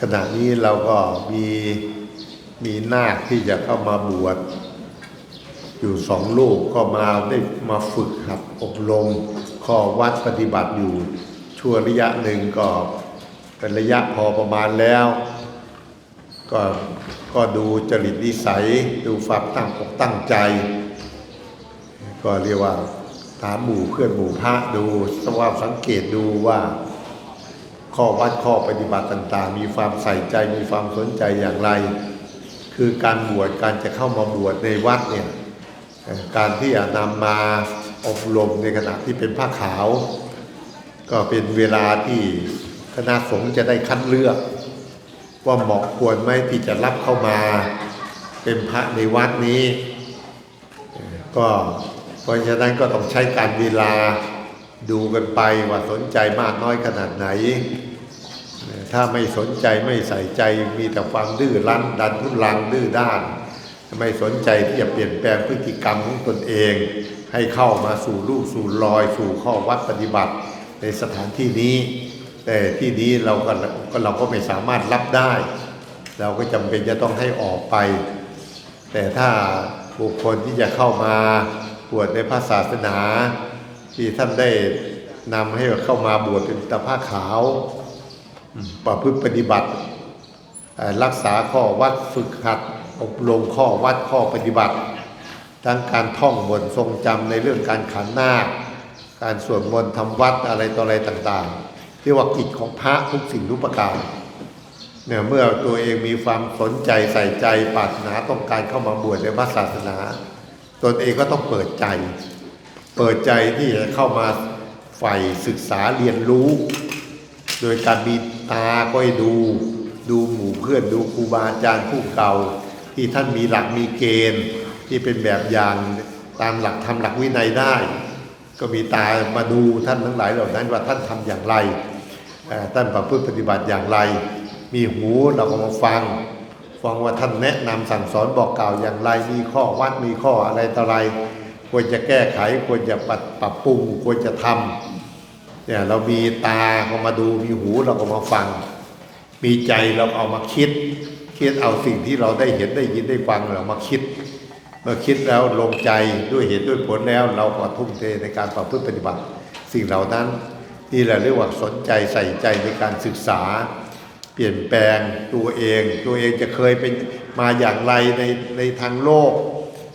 ขณะนี้เราก็มีมีนาคที่จะเข้ามาบวชอยู่สองลูกก็มาได้มาฝึกหัดอบรมข้อวัดปฏิบัติอยู่ชั่วระยะหนึ่งก็เป็นระยะพอประมาณแล้ว ก็ก็ดูจริตนิสัย ดูความตั้งอกตั้งใจ ก็เรียกว่าถามหมู่เพื่อนหมู่พระดูสภาสังเกตดูว่า ข้อวัดข้อปฏิบัติต่าง ๆ มีความใส่ใจมีความสนใจอย่างไร คือการบวชการจะเข้ามาบวชในวัดเนี่ยการที่จะนำมาอบรมในขณะที่เป็นผ้าขาว ก็เป็นเวลาที่คณะสงฆ์จะได้คัดเลือก ว่าเหมาะควรไหมที่จะรับเข้ามาเป็นพระในวัดนี้ ก็เพราะฉะนั้นก็ต้องใช้การเวลาดูกันไปว่าสนใจมากน้อยขนาดไหน ถ้าไม่สนใจไม่ใส่ใจมีแต่ความดื้อรั้นดันทุลังดื้อด้านไม่สนใจที่จะเปลี่ยนแปลงพฤติกรรมของตนเอง ให้เข้ามาสู่รูปสู่รอย สู่ข้อวัดปฏิบัติ ในสถานที่นี้ แต่ที่นี้เราก็ก็เราก็ไม่สามารถรับได้ เราก็จำเป็นจะต้องให้ออกไป แต่ถ้าบุคคลที่จะเข้ามาบวชในพระศาสนา ที่ท่านได้นำให้เข้ามาบวชเป็นตาผ้าขาว ประพฤติปฏิบัติรักษาข้อวัดฝึกหัด อบรมข้อวัดข้อปฏิบัติ ทั้งการท่องบนทรงจำในเรื่องการขันหน้าคการสวดมนต์ทำวัดอะไรต่ออะไรต่างๆเรียกว่ากิจของพระทุกสิ่งทุกประการเนี่ยเมื่อตัวเองมีความสนใจใส่ใจปรารถนาต้องการเข้ามาบวชในพระศาสนา ตนเองก็ต้องเปิดใจ เปิดใจที่จะเข้ามาใฝ่ศึกษาเรียนรู้ โดยการมี ตาก็ให้ดู ดูหมู่เพื่อนดูครูบาอาจารย์ผู้เก่า ที่ท่านมีหลักมีเกณฑ์ ที่เป็นแบบอย่างตามหลักทำหลักวินัยได้ ก็มีตามาดูท่านทั้งหลายเหล่านั้นว่าท่านทำอย่างไรท่านประพฤติปฏิบัติอย่างไร มีหูเราก็มาฟังฟังว่าท่านแนะนำสั่งสอนบอกกล่าวอย่างไร มีข้อวัดมีข้ออะไรต่ออะไร ควรจะแก้ไขควรจะปรับปรับปรุงควรจะทำ เนี่ยเรามีตาก็มาดูมีหูเราก็มาฟัง มีใจเราเอามาคิด คิดเอาสิ่งที่เราได้เห็นได้ยินได้ฟังเรามาคิด เมื่อคิดแล้วลงใจด้วยเหตุด้วยผลแล้ว เราก็ทุ่มเทในการประพฤติปฏิบัติ สิ่งเหล่านั้นนี่แหละเรียกว่าสนใจใส่ใจในการศึกษา เปลี่ยนแปลงตัวเอง ตัวเองจะเคยเป็นมาอย่างไรในในทางโลก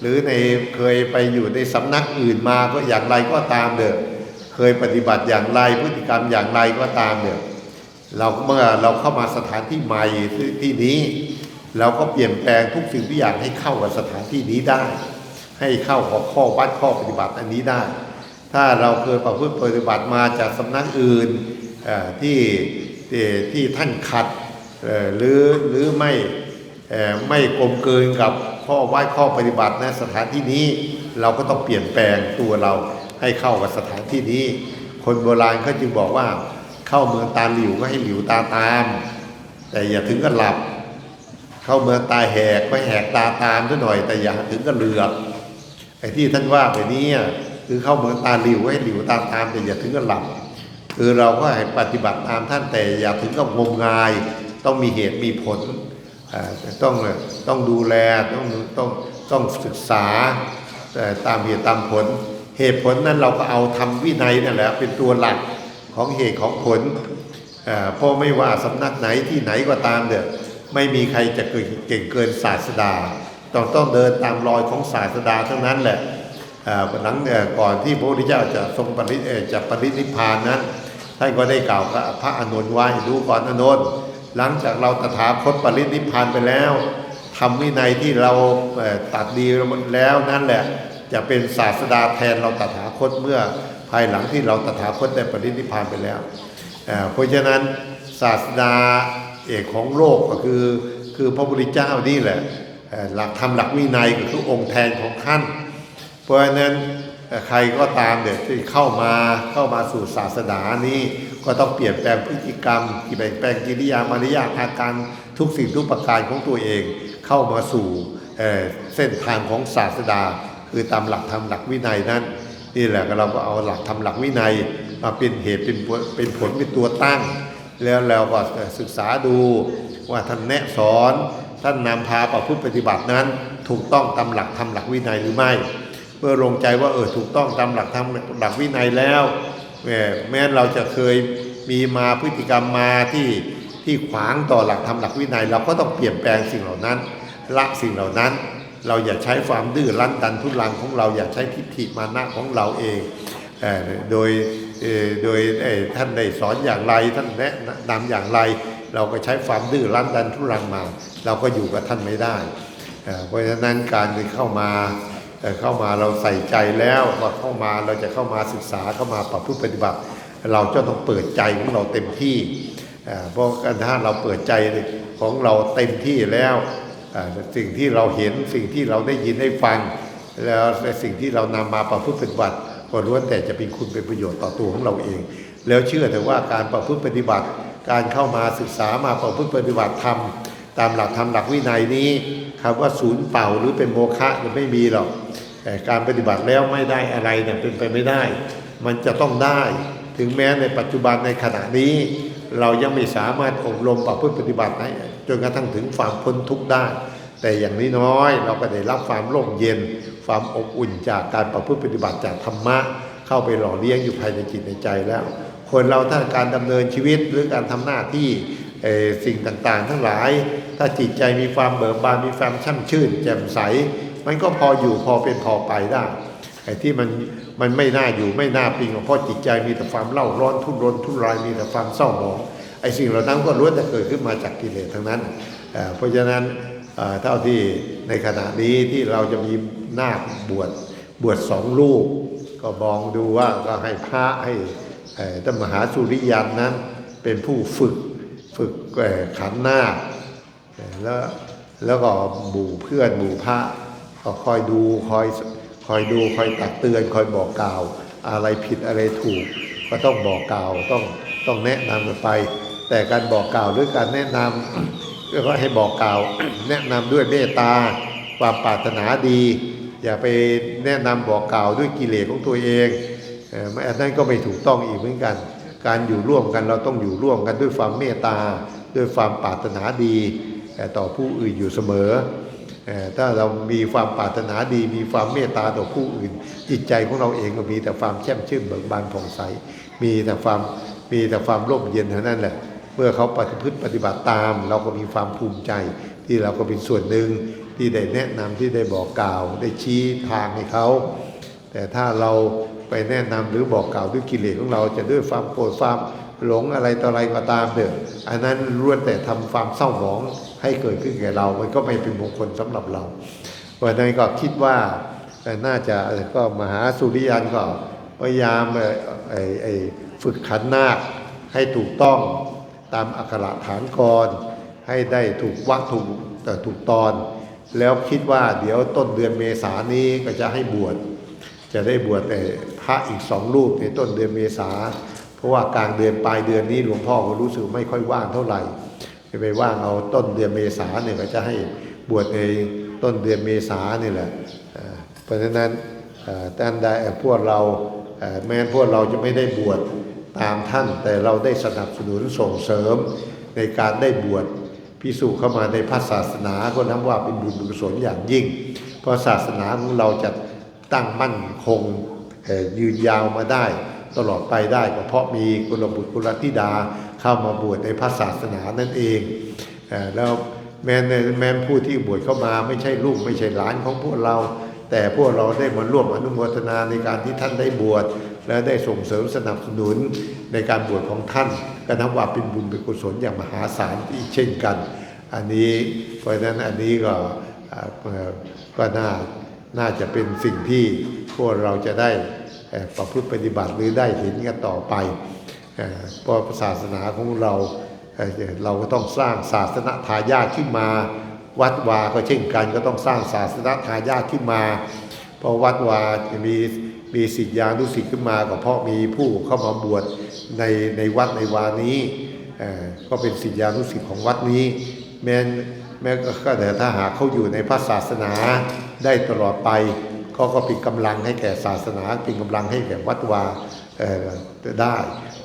หรือในเคยไปอยู่ในสำนักอื่นมาก็อย่างไรก็ตามเด้อ เคยปฏิบัติอย่างไรพฤติกรรมอย่างไรก็ตามเนี่ยเราเมื่อเราเข้ามาสถานที่ใหม่ที่นี้ เราก็เปลี่ยนแปลงทุกสิ่งทุกอย่างให้เข้ากับสถานที่นี้ได้ ให้เข้ากับข้อวัดข้อปฏิบัติอันนี้ได้ ถ้าเราเคยประพฤติปฏิบัติมาจากสำนักอื่นที่ที่ท่านขัดหรือหรือไม่ไม่กลมเกินกับข้อวัดข้อปฏิบัติในสถานที่นี้ เราก็ต้องเปลี่ยนแปลงตัวเรา ให้เข้ากับสถานที่นี้ คนโบราณเขาจึงบอกว่า เข้าเมืองตาหลิวก็ให้หลิวตาตาม แต่อย่าถึงกับหลับ เข้าเมืองตาแหกก็แหกตาตามซะหน่อย แต่อย่าถึงกับเหลือบไอ้ที่ท่านว่าไปนี้คือเข้าเมืองตาหลิวก็ให้หลิวตาตาม แต่อย่าถึงกับหลับ คือเราก็ให้ปฏิบัติตามท่านแต่อย่าถึงกับงมงาย ต้องมีเหตุมีผลต้องต้องดูแลต้องต้องต้องศึกษาเอ่ตามเหตุตามผล เหตุผลนั้นเราก็เอาทำวินัยนั่นแหละเป็นตัวหลักของเหตุของผลอ่าเพราะไม่ว่าสำนักไหนที่ไหนก็ตามเด้อไม่มีใครจะเก่งเกินศาสดา ต้องต้องเดินตามรอยของศาสดาทั้งนั้นแหละหลังก่อนที่พระพุทธเจ้าจะทรงปริจะปรินิพพานนั้นท่านก็ได้กล่าวกับพระอานนท์ไว้ดูก่อนอานนหลังจากเราตถาคตปรินิพพานไปแล้วทำวินัยที่เราตัดดีแล้วนั่นแหละ จะเป็นศาสดาแทนเราตถาคตเมื่อภายหลังที่เราตถาคตได้ปรินิพพานไปแล้วเพราะฉะนั้นศาสดาเอกของโลกก็คือคือพระพุทธเจ้านี่แหละหลักธรรมหลักวินัยก็คือองค์แทนของท่าน เพราะฉะนั้นใครก็ตามเด็กที่เข้ามาเข้ามาสู่ศาสนานี้ก็ต้องเปลี่ยนแปลงพฤติกรรมเปลี่ยนแปลงกิริยามารยาทอาการทุกสิ่งทุกประการของตัวเองเข้ามาสู่เเส้นทางของศาสดา คือตามหลักธรรมหลักวินัยนั้นนี่แหละเราก็เอาหลักธรรมหลักวินัยมาเป็นเหตุเป็นเป็นผลเป็นตัวตั้ง แล้วเราก็ศึกษาดูว่าท่านแนะสอนท่านนำพาประพฤติปฏิบัตินั้น ถูกต้องตามหลักทำหลักวินัยหรือไม่เมื่อลงใจว่าเออถูกต้องตามหลักทำหลักวินัยแล้วแม้แม้เราจะเคยมีมาพฤติกรรมมาที่ที่ขวางต่อหลักธรรมหลักวินัย เราก็ต้องเปลี่ยนแปลงสิ่งเหล่านั้น ละสิ่งเหล่านั้น เราอย่าใช้ความดื้อรั้นดันทุรังของเราอย่าใช้ทิฏฐิมานะของเราเองเออโดยโดยท่านได้สอนอย่างไรท่านแนะนำอย่างไร เราก็ใช้ความดื้อรั้นดันทุรังมา เราก็อยู่กับท่านไม่ได้ เพราะฉะนั้นการที่เข้ามาเข้ามาเราใส่ใจแล้วว่าเข้ามาเราจะเข้ามาศึกษาเข้ามาประพฤติปฏิบัติ เราจะต้องเปิดใจของเราเต็มที่เพราะการถ้าเราเปิดใจของเราเต็มที่แล้ว สิ่งที่เราเห็นสิ่งที่เราได้ยินได้ฟัง แล้วในสิ่งที่เรานำมาประพฤติปฏิบัติก็ล้วนแต่จะเป็นคุณเป็นประโยชน์ต่อตัวของเราเอง แล้วเชื่อแต่ว่าการประพฤติปฏิบัติ การเข้ามาศึกษามาประพฤติปฏิบัติธรรมตามหลักธรรมหลักวินัยนี้คำว่าศูนย์เปล่าหรือเป็นโมฆะจะไม่มีหรอกแต่การปฏิบัติแล้วไม่ได้อะไรเนี่ยเป็นไปไม่ได้ มันจะต้องได้ ถึงแม้ในปัจจุบันในขณะนี้ เรายังไม่สามารถอบรมประพฤติปฏิบัติให้จนกระทั่งถึงความพ้นทุกข์ได้ แต่อย่างนี้น้อยเราก็ได้รับความร่มเย็น ความอบอุ่นจากการประพฤติปฏิบัติจากธรรมะ เข้าไปหล่อเลี้ยงอยู่ภายในจิตในใจแล้ว คนเราถ้าการดำเนินชีวิตหรือการทำหน้าที่สิ่งต่างๆ ทั้งหลาย ถ้าจิตใจมีความเบิกบานมีความช่ำชื่น แจ่มใส มันก็พออยู่พอเป็นพอไปได้ ไอ้ที่มันมันไม่น่าอยู่ไม่น่าปิงเพราะจิตใจมีแต่ความเล่าร้อนทุรนทุรายมีแต่ความเศร้าหมองไอ้สิ่งเหล่านั้นก็ล้วนแต่เกิดขึ้นมาจากกิเลสทั้งนั้นเเพราะฉะนั้นเท่าที่ในขณะนี้ที่เราจะมีนาคบวชบวชสองลูกก็มองดูว่าก็ให้พระให้ท่านมหาสุริยันนั้นเป็นผู้ฝึกฝึกขันธ์นาคแล้วแล้วก็หมู่เพื่อนหมู่พระก็คอยดูคอย คอยดูคอยตักเตือนคอยบอกกล่าว อะไรผิดอะไรถูก ก็ต้องบอกกล่าวต้องต้องแนะนำกันไป แต่การบอกกล่าวหรือการแนะนำก็ให้บอกกล่าว แนะนำด้วยเมตตาความปรารถนาดี อย่าไปแนะนำบอกกล่าวด้วยกิเลสของตัวเองไม่อันนั้นก็ไม่ถูกต้องอีกเหมือนกัน การอยู่ร่วมกันเราต้องอยู่ร่วมกันด้วยความเมตตา ด้วยความปรารถนาดี ต่อผู้อื่นอยู่เสมอ ถ้าเรามีความปรารถนาดี มีความเมตตาต่อผู้อื่น จิตใจของเราเองก็มีแต่ความแช่มชื่นเบิกบานผ่องใส มีแต่ความมีแต่ความร่มเย็นเท่านั้นแหละ เมื่อเขาปฏิพฤติปฏิบัติตาม เราก็มีความภูมิใจ ที่เราก็เป็นส่วนหนึ่งที่ได้แนะนำที่ได้บอกกล่าว ได้ชี้ทางให้เขา แต่ถ้าเราไปแนะนำหรือบอกกล่าวด้วยกิเลสของเราจะด้วยความโกรธความ หลงอะไรต่ออะไรก็ตามเถอะอันนั้นล้วนแต่ทำความเศร้าหมองให้เกิดขึ้นแก่เรา มันก็ไม่เป็นมงคลสำหรับเราเพราะฉะนั้นก็คิดว่าน่าจะก็มหาสุริยันก็พยายามไอ้ไอ้ฝึกขันนาคให้ถูกต้องตามอักขระฐานกร ให้ได้ถูกวักถูกแต่ถูกตอน แล้วคิดว่าเดี๋ยวต้นเดือนเมษานนี้ก็จะให้บวชจะได้บวชแต่พระอีกสองรูปในต้นเดือนเมษา เพราะว่ากลางเดือนปลายเดือนนี้หลวงพ่อก็รู้สึกไม่ค่อยว่างเท่าไหร่ไปว่างเอาต้นเดือนเมษาเนี่ยก็จะให้บวชในต้นเดือนเมษานี่แหละเพราะฉะนั้นท่านใดพวกเราแม้พวกเราจะไม่ได้บวชตามท่าน แต่เราได้สนับสนุนส่งเสริมในการได้บวชพิสูจเข้ามาในพระศาสนาก็นับว่าเป็นบุญกุศลอย่างยิ่ง เพราะศาสนาของเราจะตั้งมั่นคงยืนยาวมาได้ ตลอดไปได้ก็เพราะมีกุลบุตรกุลธิดาเข้ามาบวชในพระศาสนานั่นเองอแล้วแม้ในแม้ผู้ที่บวชเข้ามาไม่ใช่ลูกไม่ใช่หลานของพวกเรา แต่พวกเราได้มาร่วมอนุโมทนาในการที่ท่านได้บวชและได้ส่งเสริมสนับสนุนในการบวชของท่านก็นับว่าเป็นบุญเป็นกุศลอย่างมหาศาลอีกเช่นกัน อันนี้เพราะฉะนั้นอันนี้ก็ก็น่าน่าจะเป็นสิ่งที่พวกเราจะได้ ประพฤติปฏิบัติหรือได้เห็นกันต่อไปเพราะศาสนาของเราเราก็ต้องสร้างศาสนาทายาทขึ้นมา วัดวาก็เช่นกันก็ต้องสร้างศาสนาทายาทขึ้นมาเพราะวัดวาจะมีมีสิทธิยานุสิทธิ์ขึ้นมาก็เพราะมีผู้เข้ามาบวชในในวัดในวานี้ก็เป็นสิทธิยานุสิทธิ์ของวัดนี้ แม้แม้ก็แต่ถ้าหากเขาอยู่ในพระศาสนาได้ตลอดไป เขาก็เป็นกำลังให้แก่ศาสนาเป็นกำลังให้แก่วัดวาได้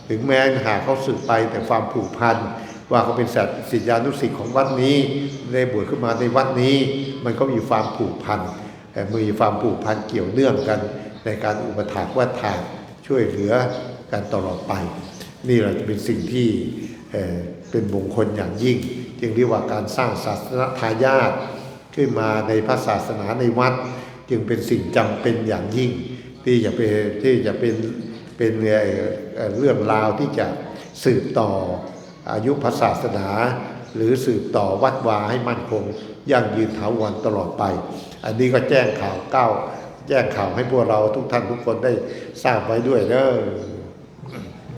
ถึงแม้หากเขาสึกไปแต่ความผูกพันว่าเขาเป็นสัตว์ศิษยานุศิษย์ของวัดนี้ได้บวชขึ้นมาในวัดนี้ มันก็มีความผูกพันแต่มีความผูกพันเกี่ยวเนื่องกัน ในการอุปถัมภ์วัดถากช่วยเหลือกันตลอดไป นี่แหละจะเป็นสิ่งที่เอ่อเป็นมงคลอย่างยิ่ง จึงเรียกว่าการสร้างศาสนทายาทขึ้นมาในพระศาสนาในวัด จึงเป็นสิ่งจำเป็นอย่างยิ่ง ที่จะเป็นที่จะเป็นเป็นเรื่องราวที่จะสืบต่ออายุพระศาสนา หรือสืบต่อวัดวาให้มั่นคงยั่งยืนถาวรตลอดไป อันนี้ก็แจ้งข่าวเก้าแจ้งข่าวให้พวกเราทุกท่านทุกคนได้ทราบไว้ด้วยเด้อ